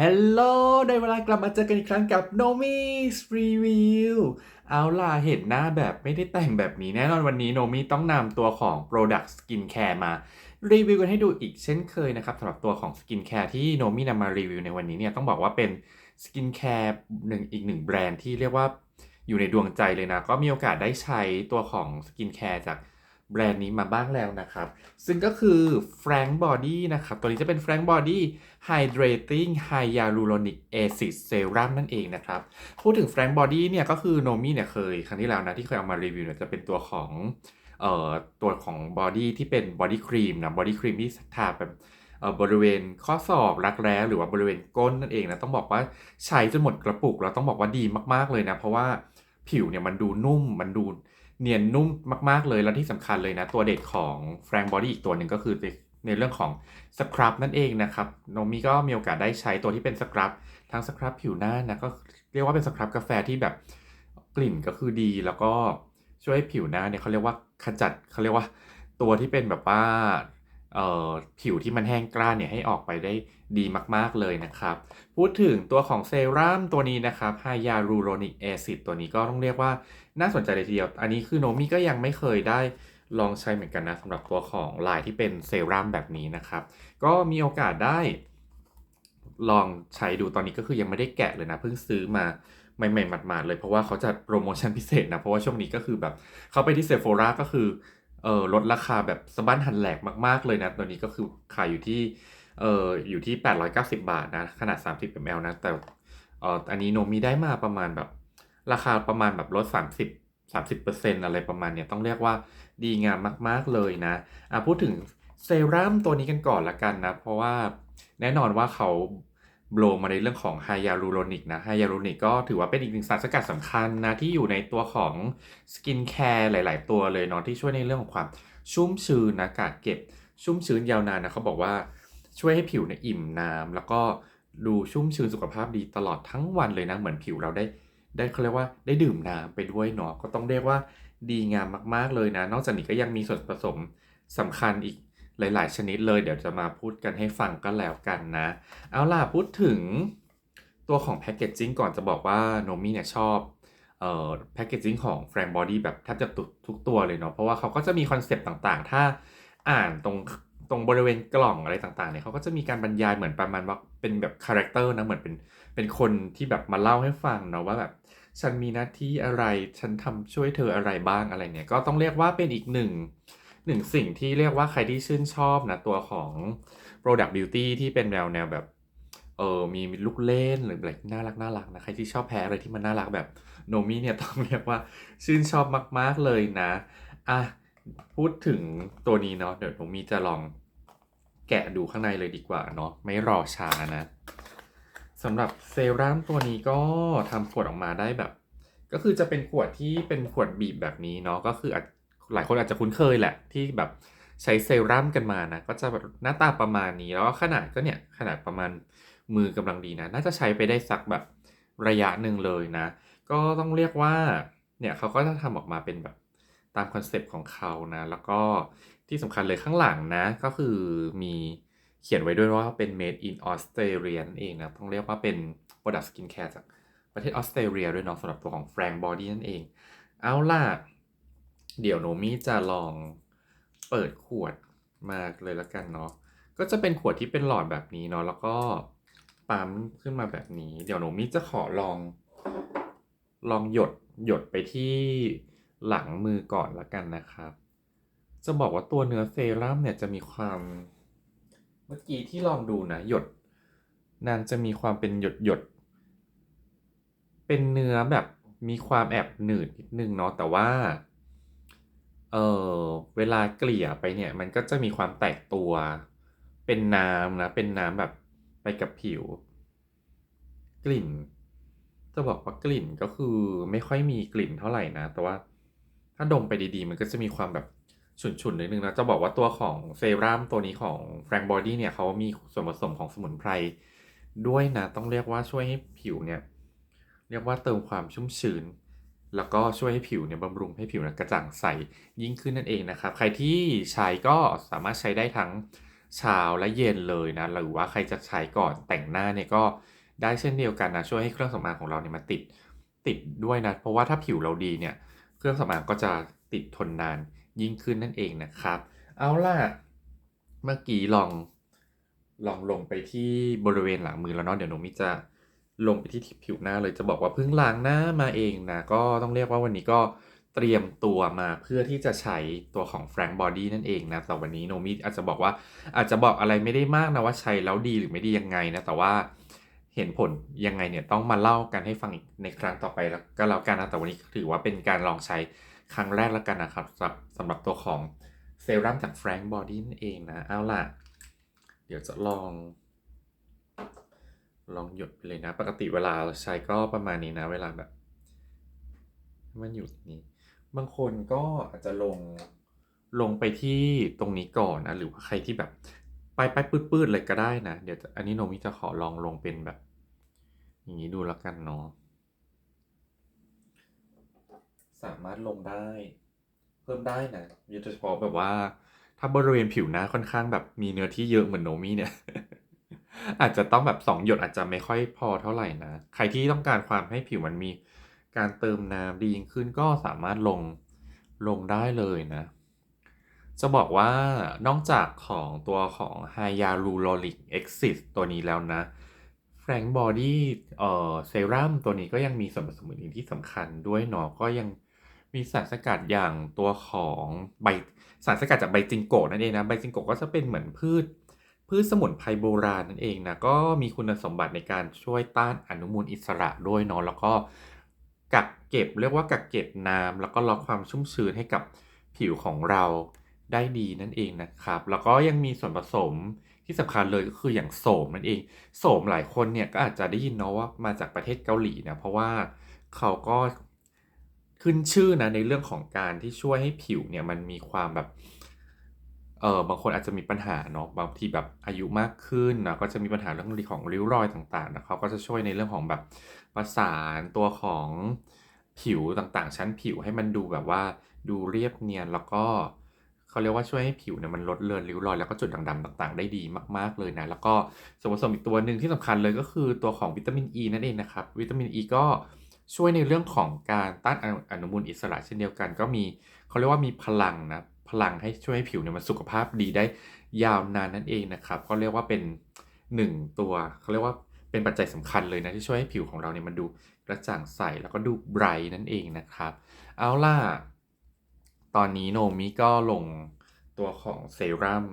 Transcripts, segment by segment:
ฮัลโหลได้เวลากลับมาเจอกันอีกครั้งกับ Nomis Review เอาล่ะเห็นหน้าแบบไม่ได้แต่งแบบนี้แน่นอนวันนี้ Nomi ต้องนำตัวของ Product Skincare มา รีวิวกันให้ดูอีกเช่นเคยนะครับสำหรับตัวของ Skincare ที่ Nomi นำมารีวิวในวันนี้เนี่ยต้องบอกว่าเป็น Skincare หนึ่งอีกหนึ่งแบรนด์ที่เรียกว่าอยู่ในดวงใจเลยนะ ก็มีโอกาสได้ใช้ตัวของ Skincare จาก แบรนด์นี้มาบ้างแล้วนะครับ ซึ่งก็คือ Frank Body นะครับ ตัวนี้จะเป็น Frank Body Hydrating Hyaluronic Acid Serum นั่นเองนะครับ พูดถึง Frank Body เนี่ยก็คือโนมี่เนี่ยเคย ครั้งที่แล้วนะ ที่เคยเอามารีวิวเนี่ยจะเป็นตัวของเอ่อตัวของ Body ที่เป็น Body Cream นะ Body Cream ที่ทาแบบเอ่อบริเวณข้อศอกรักแร้หรือว่าบริเวณก้นนั่นเองนะต้องบอกว่าใช้จนหมดกระปุกแล้วต้องบอกว่าดีมากๆเลยนะ เพราะว่าผิวเนี่ยมันดูนุ่มมันดู เนียนนุ่มมาก ๆ เลย แล้วที่สำคัญเลยนะ ตัวเด็ดของแฟรงบอดี้อีกตัวหนึ่งก็คือในเรื่องของสครับนั่นเองนะครับโนมีก็มีโอกาสได้ใช้ตัวที่เป็นสครับทั้งสครับผิวหน้านะก็เรียกว่าเป็นสครับกาแฟที่แบบกลิ่นก็คือดี แล้วก็ช่วยให้ผิวหน้าเนี่ยเขาเรียกว่าขจัดเขาเรียกว่าตัวที่เป็นแบบว่า ผิวที่มันแห้งกร้านเนี่ยให้ออกไปได้ดีมากๆเลยนะครับ พูดถึงตัวของเซรั่มตัวนี้นะครับไฮยาลูโรนิกแอซิดตัวนี้ก็ต้องเรียกว่าน่าสนใจเลยทีเดียว อันนี้คือโนมิก็ยังไม่เคยได้ลองใช้เหมือนกันนะสำหรับตัวของลายที่เป็นเซรั่มแบบนี้นะครับ ก็มีโอกาสได้ ลองใช้ดูตอนนี้ก็คือยังไม่ได้แกะเลยนะเพิ่งซื้อมาใหม่ๆหมาดๆเลยเพราะว่าเขาจะโปรโมชั่นพิเศษนะ เพราะว่าช่วงนี้ก็คือแบบเขาไปที่เซโฟราก็คือ เออลดราคาแบบสะบั้นหันแหลกมาก ๆ เลยนะ ตัวนี้ก็คือขายอยู่ที่เอออยู่ที่ 890 บาทนะ ขนาด 30 ml นะ แต่เอออันนี้โนมีได้มาประมาณแบบ ราคาประมาณแบบลด 30 30%อะไรประมาณเนี้ยต้องเรียกว่าดีงามมาก ๆ เลยนะอะพูดถึงเซรั่มตัวนี้กันก่อนละกันนะ เพราะว่าแน่นอนว่าเขา โบลมาในเรื่องของไฮยาลูโรนิกนะไฮยาลูโรนิกก็ถือว่าเป็นอีกหนึ่งสารสกัดสำคัญนะ ที่อยู่ในตัวของสกินแคร์หลาย ๆ ตัวเลยเนาะที่ช่วยในเรื่องของความชุ่มชื้นนะกาดเก็บชุ่มชื้นยาวนานนะเขาบอกว่าช่วยให้ผิวเนี่ยอิ่มน้ำแล้วก็ดูชุ่มชื้นสุขภาพดีตลอดทั้งวันเลยนะเหมือนผิวเราได้ ได้เขาเรียกว่าได้ดื่มน้ำไปด้วยเนาะก็ต้องเรียกว่าดีงามมาก ๆ เลยนะ นอกจากนี้ก็ยังมีส่วนผสมสำคัญอีก หลาย ๆ ชนิดเลย เดี๋ยวจะมาพูดกันให้ฟังก็แล้วกันนะ เอาล่ะพูดถึงตัวของแพคเกจจิ้งก่อนจะบอกว่าโนมี่เนี่ยชอบเอ่อแพคเกจจิ้งของ Frank Body แบบแทบจะทุกทุกตัวเลยเนาะเพราะว่าเขาก็จะมีคอนเซปต์ต่างๆ ถ้าอ่านตรงตรงบริเวณกล่องอะไรต่างๆเนี่ยเขาก็จะมีการบรรยายเหมือนประมาณว่าเป็นแบบคาแรคเตอร์นะเหมือนเป็นเป็นคนที่แบบมาเล่าให้ฟังเนาะว่าแบบฉันมีหน้าที่อะไรฉันทำช่วยเธออะไรบ้างอะไรเนี่ยก็ต้องเรียกว่าเป็นอีกหนึ่ง หนึ่งสิ่งที่เรียกว่าใครที่ชื่นชอบนะตัวของ Product Beauty ที่เป็นแนวแนวแบบเออมีลูกเล่นหรืออะไรน่ารักน่ารักนะใครที่ชอบแพ้อะไรที่มันน่ารักแบบโนมี่เนี่ยต้องเรียกว่าชื่นชอบมาก ๆ เลยนะอะพูดถึงตัวนี้เนาะเดี๋ยวโนมี่จะลองแกะดูข้างในเลยดีกว่าเนาะไม่รอช้านะสำหรับเซรั่มตัวนี้ก็ทำขวดออกมาได้แบบ ก็คือจะเป็นขวดที่เป็นขวดบีบแบบนี้เนาะก็คืออาจ หลายคนอาจจะคุ้นเคยแหละ ที่แบบใช้เซรั่มกันมานะ ก็จะแบบหน้าตาประมาณนี้ แล้วขนาดก็เนี่ย ขนาดประมาณมือกำลังดีนะ น่าจะใช้ไปได้สักแบบระยะหนึ่งเลยนะ ก็ต้องเรียกว่า เนี่ยเขาก็จะทำออกมาเป็นแบบตามคอนเซปต์ของเขานะ แล้วก็ที่สำคัญเลยข้างหลังนะ ก็คือมีเขียนไว้ด้วยว่าเป็น made in Australia นั่นเองนะ ต้องเรียกว่าเป็น product skincare จากประเทศออสเตรเลียด้วยเนาะสำหรับตัวของ Frank Body นั่นเอง เอาล่ะ เดี๋ยวโนมี่จะลองเปิดขวดมาเลยละกันเนาะ ก็จะเป็นขวดที่เป็นหลอดแบบนี้เนาะ แล้วก็ปั๊มขึ้นมาแบบนี้ เดี๋ยวโนมี่จะขอลอง ลองหยดหยดไปที่หลังมือก่อนละกันนะครับ จะบอกว่าตัวเนื้อเซรั่มเนี่ยจะมีความ เมื่อกี้ที่ลองดูนะหยด นางจะมีความเป็นหยดหยด เป็นเนื้อแบบมีความแอบหนืดนิดนึงเนาะ แต่ว่า เออเวลาเกลี่ยไปเนี่ย มันก็จะมีความแตกตัว เป็นน้ำนะ เป็นน้ำแบบไปกับผิว กลิ่น จะบอกว่ากลิ่นก็คือไม่ค่อยมีกลิ่นเท่าไหร่นะ แต่ว่าถ้าดมไปดีๆ มันก็จะมีความแบบฉุนๆนิดนึงนะจะบอกว่าตัวของเซรั่มตัวนี้ของ Frank Body เนี่ยเขามีส่วนผสมของสมุนไพรด้วยนะ ต้องเรียกว่าช่วยให้ผิวเนี่ย เรียกว่าเติมความชุ่มชื้น แล้วก็ช่วยให้ผิวเนี่ยบำรุงให้ผิวนี่ยกระจ่างใสยิ่งขึ้นนั่นเองนะครับ ใครที่ใช้ก็สามารถใช้ได้ทั้งเช้าและเย็นเลยนะ หรือว่าใครจะใช้ก่อนแต่งหน้าเนี่ยก็ได้เช่นเดียวกันนะ ช่วยให้เครื่องสำอางของเราเนี่ยมาติดติดด้วยนะ เพราะว่าถ้าผิวเราดีเนี่ย เครื่องสำอางก็จะติดทนนานยิ่งขึ้นนั่นเองนะครับ เอาล่ะ เมื่อกี้ลองลองลงไปที่บริเวณหลังมือแล้วเนาะ เดี๋ยวหนูมิจะ ลงไปที่ผิวหน้าเลยจะบอกว่าเพิ่งล้างหน้ามาเองนะ ก็ต้องเรียกว่าวันนี้ก็เตรียมตัวมาเพื่อที่จะใช้ตัวของ Frank Body นั่นเองนะ แต่วันนี้โนมิอาจจะบอกว่าอาจจะบอกอะไรไม่ได้มากนะว่าใช้แล้วดีหรือไม่ดียังไงนะ แต่ว่าเห็นผลยังไงเนี่ยต้องมาเล่ากันให้ฟังอีกในครั้งต่อไปแล้วก็แล้วกันนะ แต่วันนี้ถือว่าเป็นการลองใช้ครั้งแรกแล้วกันนะครับสำหรับสำหรับตัวของเซรั่มจาก Frank Body นั่นเองนะ เอาล่ะ เดี๋ยวจะลอง ลองหยุดไปเลยนะ ปกติเวลาเราใช้ก็ประมาณนี้นะ เวลาแบบ มันอยู่ตรงนี้ บางคนก็อาจจะลงลงไปที่ตรงนี้ก่อนนะหรือว่าใครที่แบบ ไปไปปืดๆเลยก็ได้นะ เดี๋ยวอันนี้โนมิจะขอลองลงเป็นแบบ อย่างนี้ดูแล้วกันเนาะสามารถลงได้ เพิ่มได้นะโดยเฉพาะแบบว่า ถ้าบริเวณผิวหน้าค่อนข้างแบบมีเนื้อที่เยอะเหมือนโนมี่เนี่ย อาจจะต้องแบบสองหยดอาจจะไม่ค่อยพอเท่าไหร่นะ ใครที่ต้องการความให้ผิวมันมีการเติมน้ำดียิ่งขึ้นก็สามารถลงลงได้เลยนะ จะบอกว่านอกจากของตัวของ Hyaluronic Acid ตัวนี้แล้วนะ Frank Body เอ่อเซรั่มตัวนี้ก็ยังมีส่วนผสมอื่นที่สำคัญด้วยเนาะก็ยังมีสารสกัดอย่างตัวของใบสารสกัดจากใบจิงโกะนั่นเองนะใบจิงโกะก็จะเป็นเหมือนพืช พืชสมุนไพรโบราณนั่นเองนะก็มีคุณสมบัติในการช่วยต้านอนุมูลอิสระด้วยเนาะแล้วก็กักเก็บเรียกว่ากักเก็บน้ำแล้วก็ล็อกความชุ่มชื้นให้กับผิวของเราได้ดีนั่นเองนะครับ แล้วก็ยังมีส่วนผสมที่สำคัญเลยก็คืออย่างโสมนั่นเอง โสมหลายคนเนี่ยก็อาจจะได้ยินเนาะว่ามาจากประเทศเกาหลีนะเพราะว่าเขาก็ขึ้นชื่อนะในเรื่องของการที่ช่วยให้ผิวเนี่ยมันมีความแบบ เออบางคนอาจจะมีปัญหาเนาะบางทีแบบอายุมากขึ้นนะก็จะมีปัญหาเรื่องของริ้วรอยต่างๆนะเขาก็จะช่วยในเรื่องของแบบประสานตัวของผิวต่างๆ ชั้นผิวให้มันดูแบบว่าดูเรียบเนียนแล้วก็เขาเรียกว่าช่วยให้ผิวเนี่ยมันลดเลือนริ้วรอยแล้วก็จุดด่างดำต่าง ๆ ได้ดีมากๆเลยนะแล้วก็ส่วนผสมอีกตัวหนึ่งที่สำคัญเลยก็คือตัวของวิตามินอ e ีนั่นเองนะครับวิตามินอ e ีก็ช่วยในเรื่องของการต้านอนุมูลอิสระเช่นเดียวกัน ก็มีเขาเรียกว่ามีพลังนะ พลังให้ช่วยให้ผิวเนี่ยมันสุขภาพดีได้ยาวนานนั่นเองนะครับเขาเรียกว่าเป็นหนึ่งตัวเขาเรียกว่าเป็นปัจจัยสำคัญเลยนะที่ช่วยให้ผิวของเราเนี่ยมันดูกระจ่างใสแล้วก็ดูไบรท์นั่นเองนะครับ เอาล่ะ ตอนนี้โนมิก็ลงตัวของเซรั่ม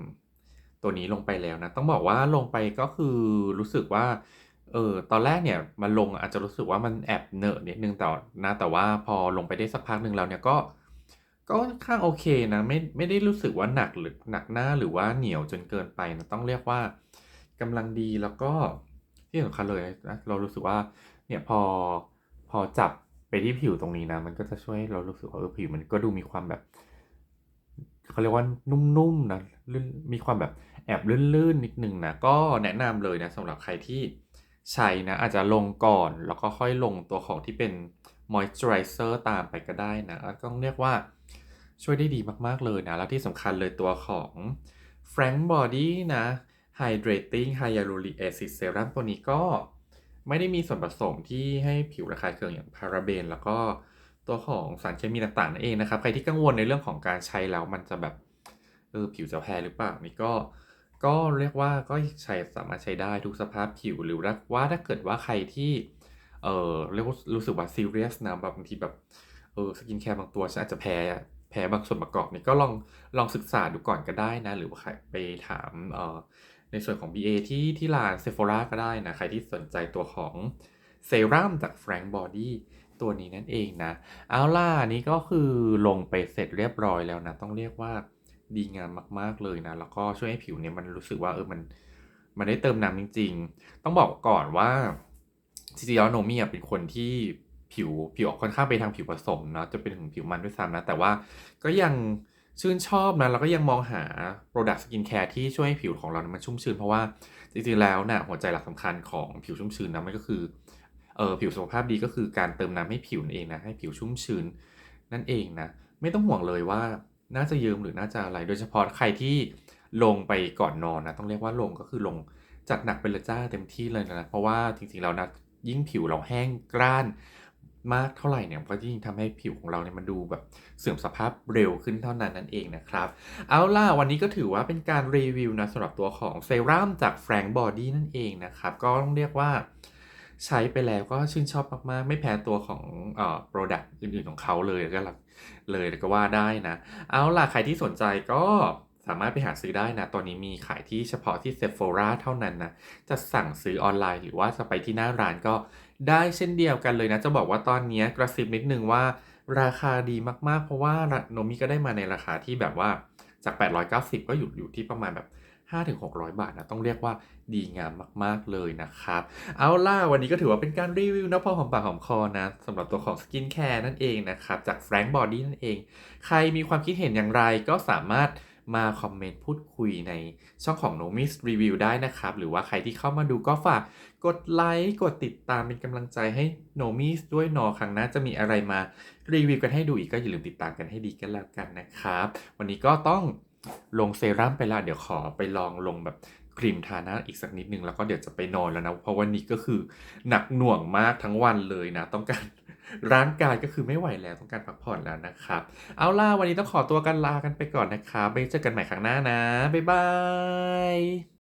ตัวนี้ลงไปแล้วนะ ต้องบอกว่าลงไปก็คือรู้สึกว่าเออตอนแรกเนี่ยมาลงอาจจะรู้สึกว่ามันแอบเหนอะนิดนึงแต่นะแต่ว่าพอลงไปได้สักพักหนึ่งแล้วเนี่ยก็ ก็ค่อนข้างโอเคนะไม่ไม่ได้รู้สึกว่าหนักหรือหนักหน้าหรือว่าเหนียวจนเกินไปนะต้องเรียกว่ากำลังดีแล้วก็ที่สำคัญเลยนะเรารู้สึกว่าเนี่ยพอพอจับไปที่ผิวตรงนี้นะ มันก็จะช่วยเรารู้สึกว่าเออผิวมันก็ดูมีความแบบเขาเรียกว่านุ่มๆนะลื่นมีความแบบแอบลื่นๆนิดนึงนะก็แนะนำเลยนะสำหรับใครที่ใช้นะอาจจะลงก่อนแล้วก็ค่อยลงตัวของที่เป็น moisturizer ตามไปก็ได้นะต้องเรียกว่าช่วยได้ดีมากๆเลยนะ แล้วที่สำคัญเลยตัวของ Frank Body นะ Hydrating Hyaluronic Acid Serum ตัวนี้ก็ไม่ได้มีส่วนผสมที่ให้ผิวระคายเคืองอย่างพาราเบน แล้วก็ตัวของสารเคมีต่างๆนั่นเองนะครับ ใครที่กังวลในเรื่องของการใช้แล้วมันจะแบบเออผิวจะแพ้หรือเปล่านี่ก็ก็เรียกว่าก็ใช้สามารถใช้ได้ทุกสภาพผิวหรือว่าถ้าเกิดว่าใครที่ เออเรียกว่ารู้สึกว่าซีเรียสนะแบบบางทีแบบเออสกินแคร์บางตัวฉันอาจจะแพ้แพ้บางส่วนประกอบนี่ก็ลองลองศึกษาดูก่อนก็ได้นะ หรือว่าไปถามเออในส่วนของ BA ที่ที่ร้านเซฟ h ราก็ได้นะ ใครที่สนใจตัวของเซรั่มจาก Frank Body ตัวนี้นั่นเองนะ เอาล่ะนี้ก็คือลงไปเสร็จเรียบร้อยแล้วนะ ต้องเรียกว่าดีงามมาก ๆ เลยนะ แล้วก็ช่วยให้ผิวเนี่ยมันรู้สึกว่าเออมันมันได้เติมน้ำจริง ๆ ต้องบอกก่อนว่า จริงๆแล้วโนมี่เป็นคนที่ผิวผิวออกค่อนข้างไปทางผิวผสมเนาะจะเป็นถึงผิวมันด้วยซ้ำนะ แต่ว่าก็ยังชื่นชอบนะแล้วก็ยังมองหา Product Skin Care ที่ช่วยให้ผิวของเรามันชุ่มชื้น เพราะว่าจริงๆแล้วนะ่ะหัวใจหลักสำคัญของผิวชุ่มชื้นนะมันก็คือเออผิวสุขภาพดีก็คือการเติมน้ำให้ผิวนั่นเองนะให้ผิวชุ่มชื้นนั่นเองนะไม่ต้องห่วงเลยว่าน่าจะเยิมหรือน่าจะอะไร โดยเฉพาะใครที่ลงไปก่อนนอนนะต้องเรียกว่าลงก็คือลงจัดหนักไปเลยจ้าเต็มที่เลยนะเพราะว่าจริงๆแล้วนะ ยิ่งผิวเราแห้งกร้านมากเท่าไหร่เนี่ยก็ยิ่งทำให้ผิวของเราเนี่ยมันดูแบบเสื่อมสภาพเร็วขึ้นเท่านั้นนั่นเองนะครับ เอาล่ะวันนี้ก็ถือว่าเป็นการรีวิวนะสำหรับตัวของเซรั่มจาก Frank Body นั่นเองนะครับ ก็ต้องเรียกว่าใช้ไปแล้วก็ชื่นชอบมาก ๆ ไม่แพ้ตัวของเอ่อ product อื่น ๆ ของเขาเลยก็เลยก็ว่าได้นะ เอาล่ะใครที่สนใจก็ สามารถไปหาซื้อได้นะ ตอนนี้มีขายที่เฉพาะที่ Sephora เท่านั้นนะ จะสั่งซื้อออนไลน์หรือว่าจะไปที่หน้าร้านก็ได้เช่นเดียวกันเลยนะ จะบอกว่าตอนนี้กระซิบนิดนึงว่าราคาดีมากๆ เพราะว่าโนมิก็ได้มาในราคาที่แบบว่าจาก 890 ก็อยู่อยู่ที่ประมาณแบบ5-600 บาทนะ ต้องเรียกว่าดีงามมากๆเลยนะครับ เอาล่ะ วันนี้ก็ถือว่าเป็นการรีวิวนะพอหอมปากหอมคอนะสำหรับตัวของสกินแคร์นั่นเองนะครับ จาก Frank Body นั่นเอง ใครมีความคิดเห็นอย่างไรก็สามารถ มาคอมเมนต์พูดคุยในช่องของ Nomis Review ได้นะครับ หรือว่าใครที่เข้ามาดูก็ฝากกดไลค์กดติดตามเป็นกำลังใจให้ Nomis ด้วยนอครั้งหน้าจะมีอะไรมารีวิวกันให้ดูอีกก็อย่าลืมติดตามกันให้ดีกันแล้วกันนะครับ วันนี้ก็ต้องลงเซรั่มไปละเดี๋ยวขอไปลองลงแบบครีมทาหน้าอีกสักนิดนึงแล้วก็เดี๋ยวจะไปนอนแล้วนะ เพราะวันนี้ก็คือหนักหน่วงมากทั้งวันเลยนะ ต้องการ ร่างกายก็คือไม่ไหวแล้วต้องการพักผ่อนแล้วนะครับ เอาล่ะวันนี้ต้องขอตัวกันลากันไปก่อนนะครับไปเจอกันใหม่ครั้งหน้านะบ๊ายบาย